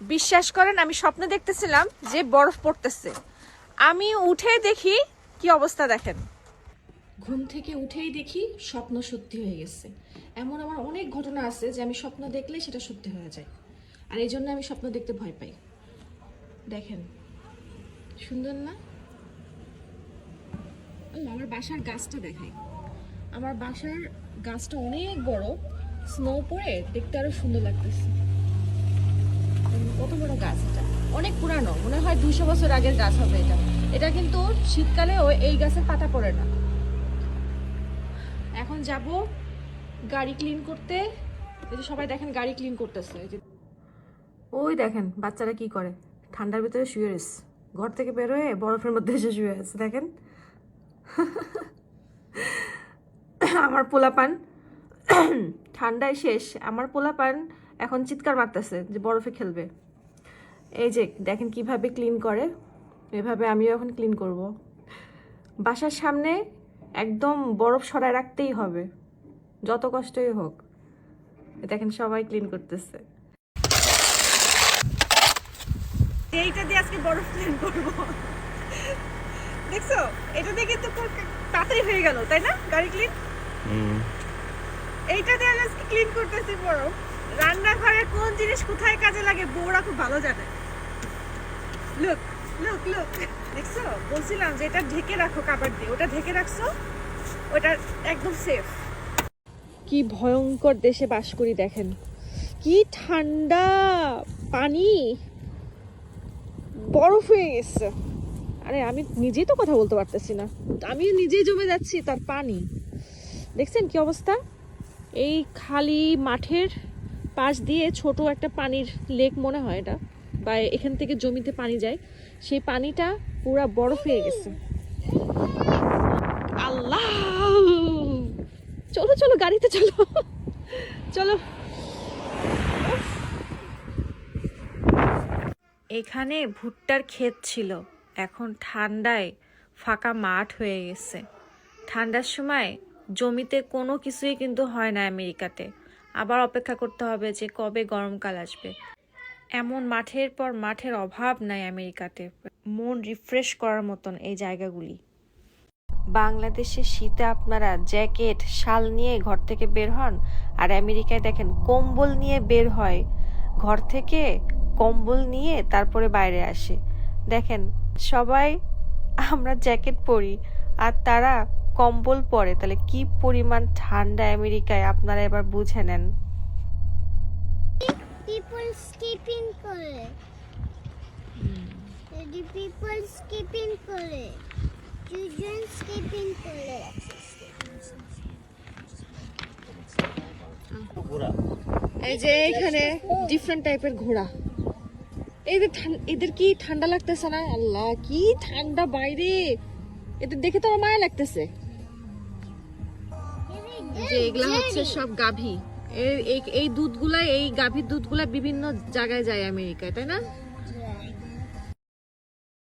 বিশ্বাস করেন, আমি স্বপ্নে দেখতেছিলাম যে বরফ পড়তেছে। আমি উঠে দেখি কি অবস্থা দেখেন। ঘুম থেকে উঠেই দেখি স্বপ্ন সত্যি হয়ে গেছে। এমন আমার অনেক ঘটনা আছে যে আমি স্বপ্ন দেখলে সেটা সত্যি হয়ে যায়। আর এই জন্য আমি স্বপ্ন দেখতে ভয় পাই। দেখেন, সুন্দর না? আমার বাসার গাছটা দেখাই। আমার বাসার গাছটা অনেক বড়, স্নো পড়ে দেখতে আরও সুন্দর লাগতেছে। কত বড় গাছ এটা? অনেক পুরানো, মনে হয় দুশো বছর আগের গাছ হবে এটা। এটা কিন্তু শীতকালেও এই গাছের পাতা পড়ে না। এখন যাব গাড়ি ক্লিন করতে। এই যে সবাই দেখেন গাড়ি ক্লিন করতেছে ওই দেখেন বাচ্চারা কি করে? ঠান্ডার ভিতরে শুয়ে রয়েছে। ঘর থেকে বেরোয় বরফের মধ্যে এসে শুয়ে আছে, দেখেন। আমার পোলাপান ঠান্ডায় শেষ। আমার পোলাপান এখন চিৎকার মারতেছে যে বরফে খেলবে। এই যে দেখেন কীভাবে ক্লিন করে এভাবে আমিও এখন ক্লিন করব। বাসার সামনে একদম বরফ সরায় রাখতেই হবে যত কষ্টই হোক। দেখেন সবাই ক্লিন করতেছে। এইটা দিয়ে আজকে বরফ ক্লিন করব। দেখছ? এটা দিয়ে কিন্তু খুব তাড়াতাড়ি হয়ে গেল তাই না? গাড়ি ক্লিন এইটা দিয়ে আমি আজকে ক্লিন করতেছি বরফ। রান্নাঘরে কোন জিনিস কোথায় কাজে লাগে বউরা খুব ভালো জানে। লুক লুক লুক দেখছ বলছিলাম যে এটা ঢেকে রাখো কাবার দিয়ে। ওটা ঢেকে রাখছো? ওটা একদম সেফ কি ভয়ঙ্কর দেশে বাস করি দেখেন। কি ঠান্ডা পানি। বরফ হয়ে গেছে। আরে, আমি নিজেই তো কথা বলতে পারতেছি না। আমি নিজেই জমে যাচ্ছি তার পানি। দেখছেন কি অবস্থা? এই খালি মাঠের পাশ দিয়ে ছোট একটা পানির লেক মনে হয় এটা। বা এখান থেকে জমিতে পানি যায়, সেই পানিটা পুরা বরফ হয়ে গেছে। আল্লাহ! চলো চলো, গাড়িতে চলো। চলো। এখানে ভুট্টার ক্ষেত ছিল। এখন ঠান্ডায় ফাঁকা মাঠ হয়ে গেছে। ঠান্ডার সময় জমিতে কোনো কিছুই কিন্তু হয় না আমেরিকাতে। আবার অপেক্ষা করতে হবে যে কবে গরমকাল আসবে। এমন মাঠের পর মাঠের অভাব নাই আমেরিকাতে। মন রিফ্রেশ করার মতন এই জায়গাগুলি। বাংলাদেশে শীতে আপনারা জ্যাকেট, শাল নিয়ে ঘর থেকে বের হন আর আমেরিকায় দেখেন কম্বল নিয়ে বের হয়। ঘর থেকে কম্বল নিয়ে তারপরে বাইরে আসে। দেখেন, সবাই আমরা জ্যাকেট পরি আর তারা কম্বল পরে। তাহলে কি পরিমাণ ঠান্ডা আমেরিকায়? আপনারা এবার বুঝে নেন। People skipping করে যদি people skipping করে children skipping করে এই যে এখানে ডিফারেন্ট টাইপের ঘোড়া। এদের এদের কি ঠান্ডা লাগতেছে না? আল্লাহ কি ঠান্ডা বাইরে। এদের দেখে তো আমার মায়া লাগতেছে। যে এগুলা হচ্ছে সব গাভী। এই দুধগুলা এই গাভীর দুধগুলা বিভিন্ন জায়গায় যায় আমেরিকায় তাই না?